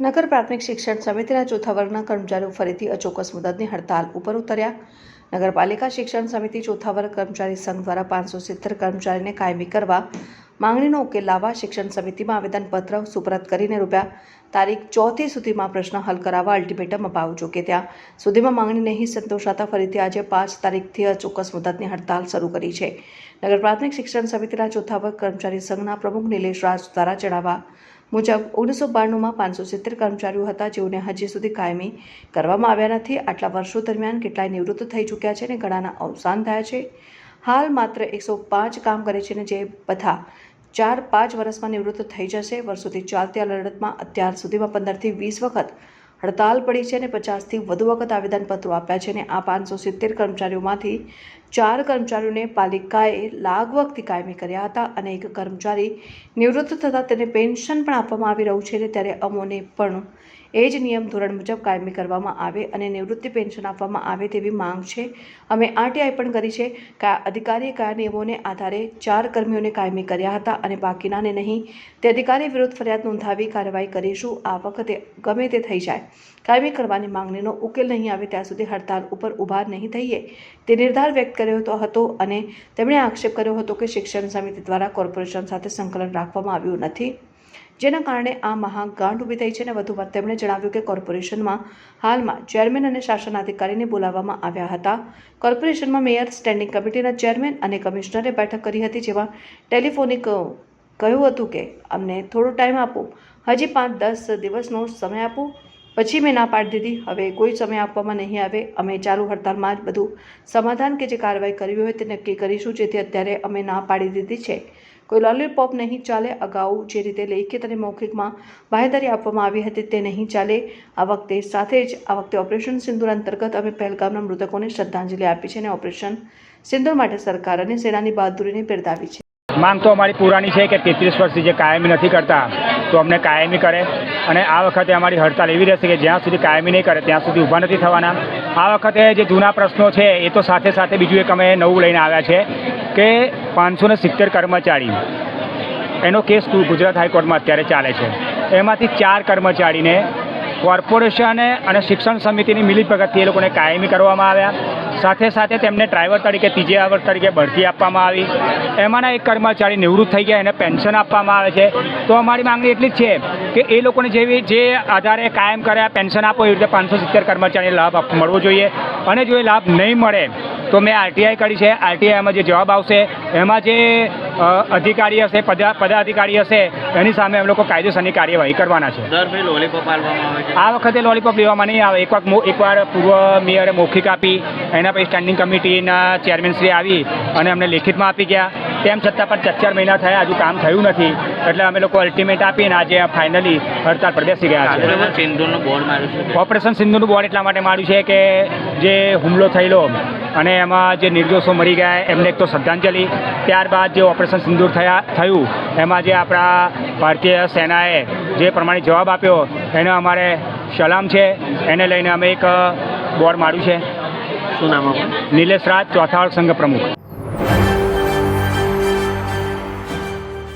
નગર પ્રાથમિક શિક્ષણ સમિતિના ચોથા વર્ગના કર્મચારીઓ ફરીથી અચોક્કસ મુદતની હડતાલ ઉપર ઉતર્યા. નગરપાલિકા શિક્ષણ સમિતિ ચોથા વર્ગ કર્મચારી સંઘ દ્વારા પાંચસો સિત્તેર કર્મચારીને કાયમી કરવા માંગણીનો ઉકેલ લાવવા શિક્ષણ સમિતિમાં આવેદનપત્ર સુપરત કરીને રૂપિયા તારીખ ચોથી સુધીમાં પ્રશ્ન હલ કરાવવા અલ્ટિમેટમ અપાવું છું કે ત્યાં સુધીમાં માંગણી નહીં સંતોષાતા ફરીથી આજે પાંચ તારીખથી અચોક્કસ મુદતની હડતાલ શરૂ કરી છે. નગર પ્રાથમિક શિક્ષણ સમિતિના ચોથા કર્મચારી સંઘના પ્રમુખ નિલેશ રાજ દ્વારા જણાવવા મુજબ ઓગણીસો બાણુંમાં પાંચસો સિત્તેર કર્મચારીઓ હતા જેઓને હજી સુધી કાયમી કરવામાં આવ્યા નથી. આટલા વર્ષો દરમિયાન કેટલાય નિવૃત્ત થઈ ચૂક્યા છે અને ઘણાના અવસાન થયા છે. હાલ માત્ર એકસો પાંચ કામ કરે છે અને જે બધા ચાર પાંચ વર્ષમાં નિવૃત્ત થઈ જશે. વર્ષોથી ચાલતી આ લડતમાં અત્યાર સુધીમાં પંદરથી વીસ વખત હડતાલ પડી છે અને પચાસથી વધુ વખત આવેદનપત્રો આપ્યા છે અને આ પાંચસો સિત્તેર કર્મચારીઓમાંથી ચાર કર્મચારીઓને પાલિકાએ લાગવગથી કાયમી કર્યા હતા અને એક કર્મચારી નિવૃત્ત થતાં તેને પેન્શન પણ આપવામાં આવી રહ્યું છે ત્યારે અમોને પણ એ જ નિયમ ધોરણ મુજબ કાયમી કરવામાં આવે અને નિવૃત્તિ પેન્શન આપવામાં આવે તેવી માંગ છે. અમે આરટીઆઈ પણ કરી છે કે અધિકારીએ કયા નિયમોને આધારે ચાર કર્મીઓને કાયમી કર્યા હતા અને બાકીનાને નહીં. તે અધિકારી વિરુદ્ધ ફરિયાદ નોંધાવી કાર્યવાહી કરીશું. આ વખતે ગમે તે થઈ જાય. કાયમી કરવાની માંગણીનો ઉકેલ નહીં આવે ત્યાં સુધી હડતાલ ઉપર ઊભા નહીં થઈએ. તે નિર્ધાર વ્યક્ત કર્યો હતો અને તેમણે આક્ષેપ કર્યો હતો કે શિક્ષણ સમિતિ દ્વારા કોર્પોરેશન સાથે સંકલન રાખવામાં આવ્યું નથી, જેના કારણે આ મહાગાંઠ ઊભી થઈ છે અને વધુમાં તેમણે જણાવ્યું કે કોર્પોરેશનમાં હાલમાં ચેરમેન અને શાસનાધિકારીને બોલાવવામાં આવ્યા હતા. કોર્પોરેશનમાં મેયર, સ્ટેન્ડિંગ કમિટીના ચેરમેન અને કમિશનરે બેઠક કરી હતી જેમાં ટેલિફોનિક કહ્યું હતું કે અમને થોડો ટાઈમ આપો, હજી પાંચ દસ દિવસનો સમય આપો પછી મેં ના પાડી દીધી. હવે કોઈ સમય આપવામાં નહીં આવે. અમે ચાલુ હડતાલમાં જ બધું સમાધાન કે જે કાર્યવાહી કરવી હોય તે નક્કી કરીશું, જેથી અત્યારે અમે ના પાડી દીધી છે. કોઈ લોલીપોપ નહીં ચાલે, અગાઉ જે રીતે લેખિત અને મૌખિકમાં બાહેધરી આપવામાં આવી હતી તે નહીં ચાલે. આ વખતે સાથે જ, આ વખતે ઓપરેશન સિંદુર અંતર્ગત અમે પહેલગામના મૃતકોને શ્રદ્ધાંજલિ આપી છે અને ઓપરેશન સિંદુર માટે સરકાર અને સેનાની બહાદુરીને બિરદાવી છે. માંગ તો અમારી પુરાણી છે કે તેત્રીસ વર્ષથી જે કાયમી નથી કરતા, તો અમને કાયમી કરે. અને આ વખતે અમારી હડતાલ એવી રહેશે કે જ્યાં સુધી કાયમી નહીં કરે, ત્યાં સુધી ઊભા નથી થવાના. આ વખતે જે જૂના પ્રશ્નો છે, એ તો સાથે સાથે બીજું એક અમે નવું લઈને આવ્યા છે કે પાંચસો સિત્તેર કર્મચારી, એનો કેસ ગુજરાત હાઈકોર્ટમાં અત્યારે ચાલે છે. એમાંથી ચાર કર્મચારીને કોર્પોરેશન અને શિક્ષણ સમિતિની મિલીભગતથી એ લોકોને કાયમી કરવામાં આવ્યા. સાથે સાથે તેમને ડ્રાઈવર તરીકે ત્રીજે આવર તરીકે બઢતી આપવામાં આવી. એમાંના એક કર્મચારી નિવૃત્ત થઈ ગયા, એને પેન્શન આપવામાં આવે છે. તો અમારી માંગણી એટલી જ છે કે એ લોકોને જેવી જે આધારે કાયમ કર્યા, પેન્શન આપો, એ રીતે પાંચસો સિત્તેર કર્મચારીને લાભ મળવો જોઈએ. અને જો એ લાભ નહીં મળે તો મેં આરટીઆઈ કરી છે. આરટીઆઈમાં જે જવાબ આવશે એમાં જે અધિકારી હશે પદા પદાધિકારી હશે એની સામે અમે લોકો કાયદેસરની કાર્યવાહી કરવાના છે. આ વખતે લોલીપોપ લેવામાં નહીં આવે. એક વાર મો- એકવાર પૂર્વ મેયરે મૌખિક આપી એના પછી સ્ટેન્ડિંગ કમિટીના ચેરમેનશ્રી આવી અને અમને લેખિતમાં આપી ગયા. તેમ છતાં પણ ચાર ચાર મહિના થયા હજુ કામ થયું નથી. એટલે અમે લોકો અલ્ટિમેટ આપીને આજે ફાઇનલી હડતાળ પર બેસી ગયા છે. ઓપરેશન સિંધુનું બોર્ડ એટલા માટે માર્યું છે કે જે હુમલો થયેલો અને એમાં જે નિર્દોષો મરી ગયા એમને એક તો શ્રદ્ધાંજલિ. ત્યારબાદ જે ઓપરેશન સિંદૂર થયા થયું એમાં જે આપણા ભારતીય સેનાએ જે પ્રમાણે જવાબ આપ્યો એને અમારે સલામ છે. એને લઈને અમે એક બોર્ડ માર્યું છે. શું નામ નિલેશ રાજ ચોથાવાળ સંઘ પ્રમુખ.